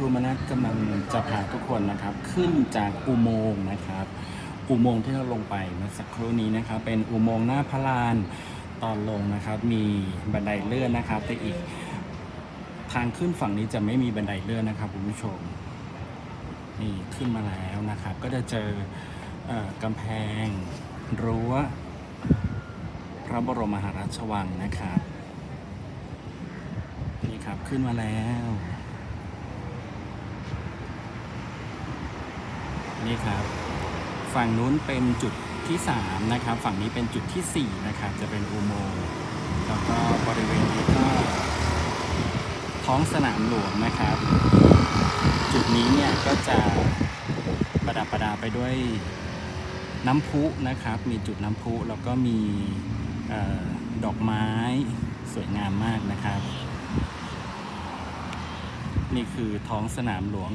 รูมานัทกำลังจะพาทุกคนนะครับ ขึ้นจากอุโมงค์นะครับ อุโมงค์ที่เราลงไปเมื่อสักครู่นี้นะครับ เป็นอุโมงค์หน้าพระลานตอนลงนะครับ มีบันไดเลื่อนนะครับ แต่อีกทางขึ้นฝั่งนี้จะไม่มีบันไดเลื่อนนะครับคุณผู้ชมนี่ขึ้นมาแล้วนะครับ ก็จะเจออกำแพงรั้วพระบรมมหาราชวังนะครับนี่ครับขึ้นมาแล้ว นี่ครับฝั่งนู้นเป็นจุดที่ 3 นะครับ ฝั่งนี้เป็นจุดทีสี่ 4 นะครับ จะเป็นอุโมงค์แล้วก็บริเวณนี้ก็ท้องสนามหลวงนะครับ จุดนี้เนี่ยก็จะประดับประดาไปด้วยน้ำพุนะครับ มีจุดน้ำพุแล้วก็มีออดอกไม้สวยงามมากนะครับ นี่คือท้องสนามหลวง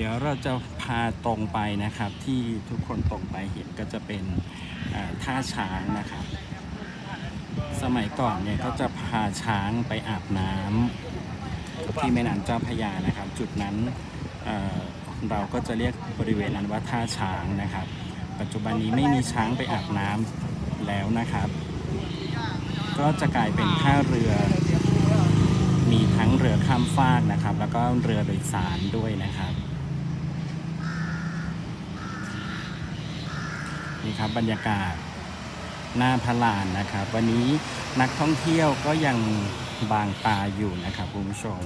เดี๋ยวเราจะพาตรงไปนะครับที่ทุกคนตรงไปเห็นก็จะเป็นท่าช้างนะครับ สมัยก่อนเนี่ยก็จะพาช้างไปอาบน้ำที่แม่น้ำเจ้าพยานะครับ จุดนั้นเเราก็จะเรียกบริเวณนั้นว่าท่าช้างนะครับ ปัจจุบันนี้ไม่มีช้างไปอาบน้ำแล้วนะครับ ก็จะกลายเป็นท่าเรือมีทั้งเรือข้ามฟากนะครับ แล้วก็เรือโดยสารด้วยนะครับ นี่ครับบรรยากาศหน้าพระลานนะครับ วันนี้นักท่องเที่ยวก็ยังบางตาอยู่นะครับคุณผู้ชม